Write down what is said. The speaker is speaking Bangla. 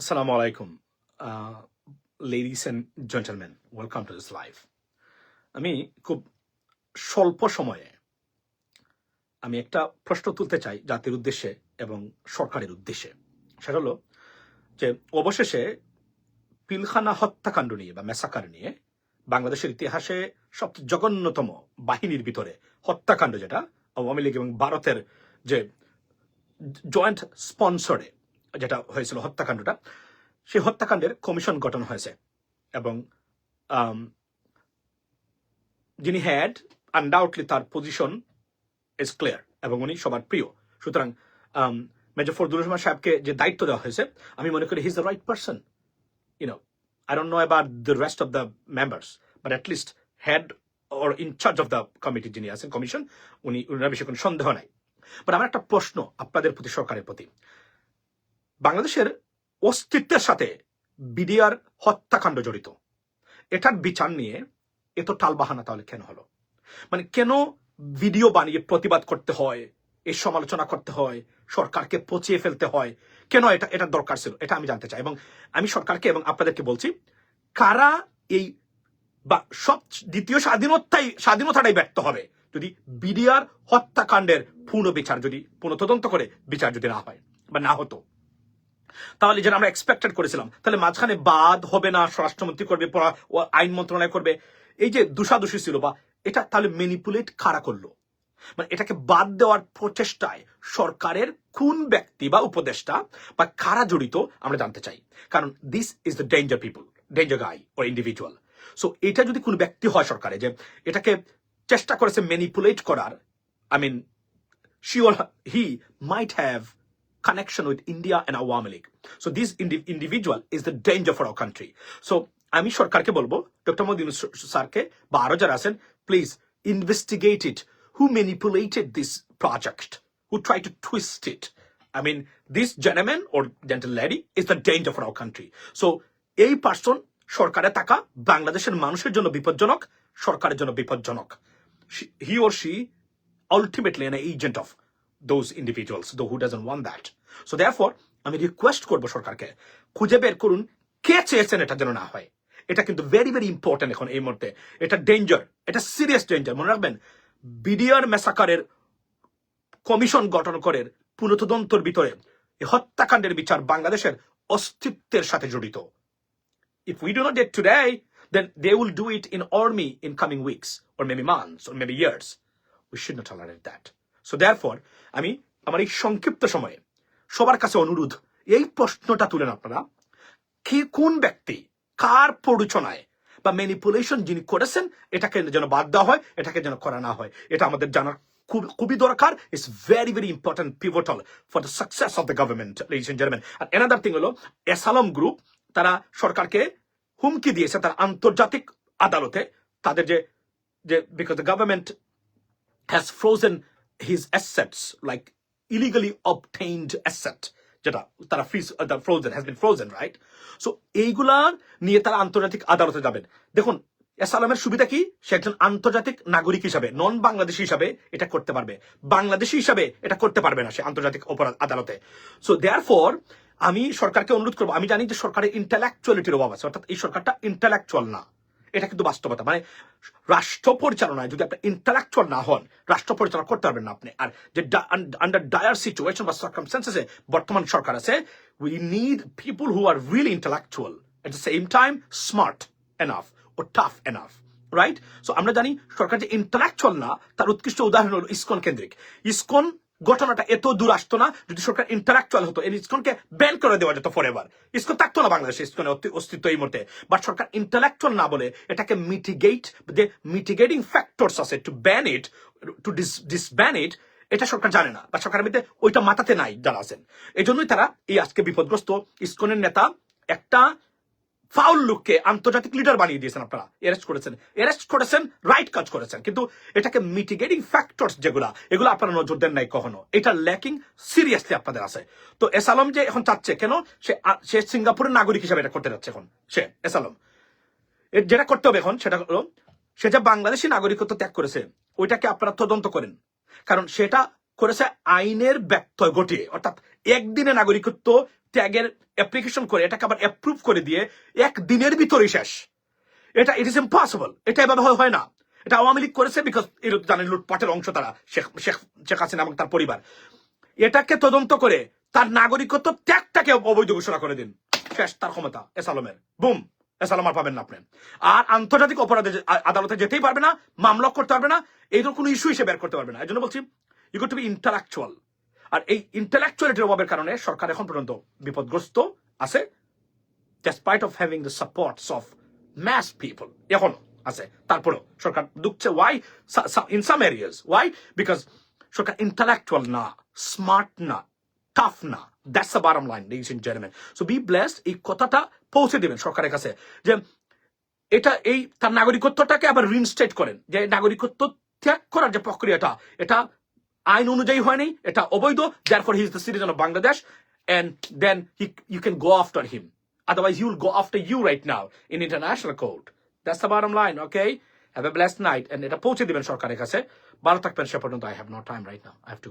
Assalamu alaikum. Uh, ladies and gentlemen, welcome to this live. আমি খুব স্বল্প সময়ে আমি একটা প্রশ্ন তুলতে চাই জাতির উদ্দেশ্যে এবং সরকারের উদ্দেশ্যে সেটা হলো যে অবশেষে পিলখানা হত্যাকাণ্ড নিয়ে বা মেসাকার নিয়ে বাংলাদেশের ইতিহাসে সবচেয়ে জঘন্যতম বাহিনীর ভিতরে হত্যাকাণ্ড যেটা আওয়ামী লীগ এবং ভারতের যে জয়েন্ট স্পন্সরে যেটা হয়েছিল হত্যাকাণ্ডটা, সেই হত্যাকাণ্ডের কমিশন গঠন হয়েছে এবং যিনি হ্যাড আনডাউটলি তার পজিশন ইজ ক্লিয়ার এবং উনি সবার প্রিয়। সুতরাং মেজর ফরদুর রহমান সাহেবকে যে দায়িত্ব দেওয়া হয়েছে, আমি মনে করি he's the right person you know I don't know about the rest of the members but at least head or incharge of the committee যিনি আছেন কমিশন উনি, উনার বিষয়ে কোনো সন্দেহ নাই। বাট আমার একটা প্রশ্ন আপনাদের প্রতি, সরকারের প্রতি। বাংলাদেশের অস্তিত্বের সাথে বিডিআর হত্যাকাণ্ড জড়িত। এটার বিচার নিয়ে এত টালবাহানা তাহলে কেন হলো? মানে কেন ভিডিও বানিয়ে প্রতিবাদ করতে হয় এই সমালোচনা করতে হয়, সরকারকে পচিয়ে ফেলতে হয়? কেন এটা এটা দরকার ছিল? এটা আমি জানতে চাই এবং আমি সরকারকে এবং আপনাদেরকে বলছি, কারা এই বা সব দ্বিতীয় স্বাধীনতাই, স্বাধীনতাটাই ব্যর্থ হবে যদি বিডিআর হত্যাকাণ্ডের পূর্ণ বিচার যদি পুনঃ তদন্ত করে বিচার যদি না হয় বা না হতো? তাহলে যেটা আমরা এক্সপেক্টেড করেছিলাম, তাহলে মাঝখানে বাদ হবে না, স্বরাষ্ট্রমন্ত্রী করবে আইন মন্ত্রণালয় করবে। এই যে দোষাদোষী ছিল বা এটা তাহলে ম্যানিপুলেট কারা করল? মানে এটাকে বাদ দেওয়ার প্রচেষ্টায় সরকারের কোন ব্যক্তি বা উপদেষ্টা বা কারা জড়িত আমরা জানতে চাই। কারণ this is the danger people danger guy O individual so এটা যদি কোন ব্যক্তি হয় সরকারে যে এটাকে চেষ্টা করেছে ম্যানিপুলেট করার I mean sure he might have connection with India and Awami League. So this indi- individual is the danger for our country. So আমি সরকারকে বলবো ডক্টর মোদী স্যারকে বা আরো যারা আছেন please investigate it who manipulated this project who try to twist it I mean, this gentleman or gentle lady is the danger for our country. So, এই পার্সন সরকারে থাকা বাংলাদেশের মানুষের জন্য বিপজ্জনক সরকারের জন্য বিপজ্জনক She- he or she ultimately an agent of those individuals, though who doesn't want that. So therefore, আমি রিকোয়েস্ট করব সরকারকে খুঁজে বের করুন কে চেয়েছেন এটা যেন না হয় এটা কিন্তু ভেরি ভেরি ইম্পর্টেন্ট এখন এই মুহূর্তে এটা ডেঞ্জার এটা সিরিয়াস ডেঞ্জার মনে রাখবেন বিডিআর মেসাকারের কমিশন গঠন করে পুনঃতদন্তর ভিতরে হত্যাকাণ্ডের বিচার বাংলাদেশের অস্তিত্বের সাথে জড়িত we do not do it today, then they will do it in army in coming weeks, or maybe months, or maybe years. We should not tolerate that. So therefore, আমি আমার এই সংক্ষিপ্ত সময়ে সবার কাছে অনুরোধ এই প্রশ্নটা তুলেন আপনারা। কে কোন ব্যক্তি কার প্ররোচনায় বা ম্যানিপুলেশন যিনি করেছেন এটাকে যেন বাদ দেওয়া হয় এটাকে যেন করা না হয় এটা আমাদের জানার খুব খুবই দরকার। It's very very important pivotal for the success of the government leaders R another thing হলো এসালম গ্রুপ তারা সরকারকে হুমকি দিয়েছে তার আন্তর্জাতিক আদালতে। তাদের যে যে because the government has frozen his assets, like illegally obtained asset, যেটা তারা freeze frozen has been frozen right so এইগুলা নিয়ে তারা আন্তর্জাতিক আদালতে যাবেন। দেখুন এসালামের সুবিধা কি? সে একজন আন্তর্জাতিক নাগরিক হিসাবে নন বাংলাদেশি হিসাবে এটা করতে পারবে। বাংলাদেশি হিসাবে এটা করতে পারবে না সে আন্তর্জাতিক অপরাধ আদালতে। সো দেয়ার ফর আমি সরকারকে অনুরোধ করব আমি জানি যে সরকারের ইন্টালেকচুয়ালিটির অভাব আছে অর্থাৎ এই সরকারটা ইন্টালেকচুয়াল না। এটা কিন্তু বাস্তবতা। মানে রাষ্ট্র পরিচালনায় যদি আপনি ইন্টালেকচুয়াল না হন রাষ্ট্র পরিচালনা করতে পারবেন না আপনি। আর যে আন্ডার ডায়ার সিচুয়েশন বা সার্কামস্টেন্সেসে বর্তমান সরকার আছে we need people who are really intellectual at the same time smart enough O tough enough right so আমরা জানি সরকার যে ইন্টালেকচুয়াল না, তার উৎকৃষ্ট উদাহরণ হলো ইসকন কেন্দ্রিক। ইসকন ঘটনাটা এত দূর আসতো না যদি সরকার ইন্টালেকচুয়াল হতো। এই ইসকনকে ব্যান করে দেওয়া যেত ফর এভার ইসকন থাকতো না বাংলাদেশে ইসকনের অস্তিত্ব এই মুহূর্তে। বাট সরকার ইন্টালেকচুয়াল না বলে এটাকে মিটিগেট যে মিটিগেটিং ফ্যাক্টরস আছে to ban it to disband it এটা সরকার জানে না। বা সরকারের মধ্যে ওইটা মাথাতে নাই যারা আছেন। এই জন্যই তারা এই আজকে বিপদগ্রস্ত ইসকনের নেতা একটা ফাউল লুককে আন্তর্জাতিক লিডার বানিয়ে দিয়েছেন আপনারা। অ্যারেস্ট করেছেন। অ্যারেস্ট করেছেন রাইট কাজ করেছেন। কিন্তু এটাকে মিটিগেটিং ফ্যাক্টরস যেগুলা, এগুলো আপনারা নজর দেন নাই কখনো। এটা ল্যাকিং সিরিয়াসলি আপনাদের আছে। তো এসালম যে এখন চাচ্ছে, কেন? সে সে সিঙ্গাপুরের নাগরিক হিসাবে এটা করতে যাচ্ছে এখন। সে এসালম এর যেটা করতে হবে এখন, সেটা হলো, সে যে বাংলাদেশি নাগরিকত্ব ত্যাগ করেছে, ওইটাকে আপনারা তদন্ত করেন। কারণ সেটা করেছে আইনের ব্যত্যয় ঘটিয়ে। অর্থাৎ একদিনে নাগরিকত্ব ট্যাগের অ্যাপ্লিকেশন করে, এটাকে আবার অ্যাপ্রুভ করে দিয়ে এক দিনের ভিতরেই শেষ। এটা ইট ইজ ইম্পসিবল এটা এভাবে হয়- না। এটা আওয়ামী লীগ করেছে বিকজ জানেন লুটপাটের অংশ তারা, শেখ শেখ শেখ হাসিনা এবং তার পরিবার। এটাকে তদন্ত করে তার নাগরিকত্ব ত্যাগটাকে অবৈধ ঘোষণা করে দিন। শেষ, তার ক্ষমতা, এস আলমের। বুম! এস আলম আর পাবেন না আপনি। আর আন্তর্জাতিক অপরাধে আদালতে যেতেই পারবে না, মামলা করতে পারবে না, এই ধরনের কোনো ইস্যু হিসেবে বের করতে পারবে না। এই জন্য বলছি you got to be intellectual আর এই ইন্টালেকচুয়ালিটির অভাবের কারণে সরকার এখন পর্যন্ত বিপদগ্রস্ত আছে, despite of having the supports of mass people এখনও আছে। তারপরেও সরকার দুঃখছে why in some areas why because Sarkar intellectual না স্মার্ট না টাফ না। That's the bottom line in gentleman so be blessed এই কথাটা পৌঁছে দেবেন সরকারের কাছে যে এটা এই তার নাগরিকত্বটাকে আবার রিনস্টেট করেন। যে নাগরিকত্ব ত্যাগ করার যে প্রক্রিয়াটা, এটা আইন অনুযায়ী হয়নি এটা অবৈধ therefore he is the citizen of Bangladesh and then he, you can go after him otherwise he will go after you right now in international court that's the bottom line okay have a blessed night and এটা পৌঁছে দিবেন সরকারের কাছে ভালো থাকবেন সে পর্যন্ত I have no time right now I have to